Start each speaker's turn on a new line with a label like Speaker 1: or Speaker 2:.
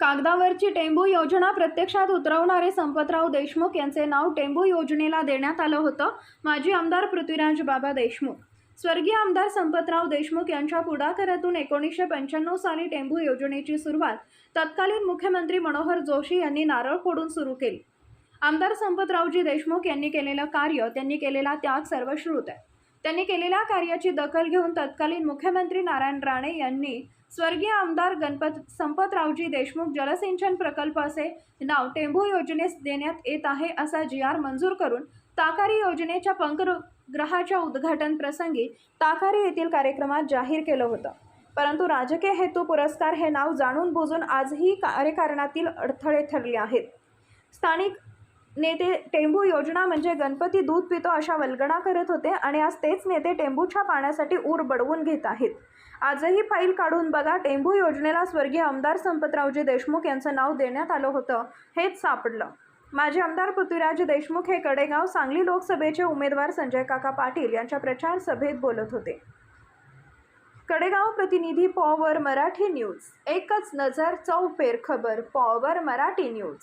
Speaker 1: कागदावरची टेंबू योजना प्रत्यक्षात उतरवणारे संपतराव देशमुख यांचे नाव टेंबू योजनेला देण्यात आलं होतं. माजी आमदार पृथ्वीराज बाबा देशमुख. स्वर्गीय आमदार संपतराव देशमुख यांच्या पुढाकारातून एकोणीसशे पंच्याण्णव साली टेंबू योजनेची सुरुवात तत्कालीन मुख्यमंत्री मनोहर जोशी यांनी नारळ फोडून सुरू केली. आमदार संपतरावजी देशमुख यांनी केलेलं कार्य त्यांनी केलेला त्याग सर्वश्रुत आहे. त्यांनी केलेल्या कार्याची दखल घेऊन तत्कालीन मुख्यमंत्री नारायण राणे यांनी स्वर्गीय आमदार गणपत संपतरावजी देशमुख जलसिंचन प्रकल्प असे नाव टेंभू योजनेस देण्यात येत आहे असा जी आर मंजूर करून ताकारी योजनेच्या पंकग्रहाच्या उद्घाटन प्रसंगी ताकारी येथील कार्यक्रमात जाहीर केलं होतं. परंतु राजकीय हेतू पुरस्कार हे नाव जाणून बुजून आजही कार्यकारणातील अडथळे ठरले आहेत. स्थानिक नेते टेंबू योजना म्हणजे गणपती दूध पितो अशा वल्गणा करत होते आणि आज तेच नेते टेंबूच्या पाण्यासाठी ऊर बडवून घेत आहेत. आजही फाईल काढून बघा टेंबू योजनेला स्वर्गीय आमदार संपतरावजी देशमुख यांचं नाव देण्यात आलं होतं. हेच सापडलं. माजी आमदार पृथ्वीराज देशमुख हे कडेगाव सांगली लोकसभेचे उमेदवार संजय काका पाटील यांच्या प्रचार सभेत बोलत होते. कडेगाव प्रतिनिधी पॉवर मराठी न्यूज. एकच नजर चौफेर खबर पॉवर मराठी न्यूज.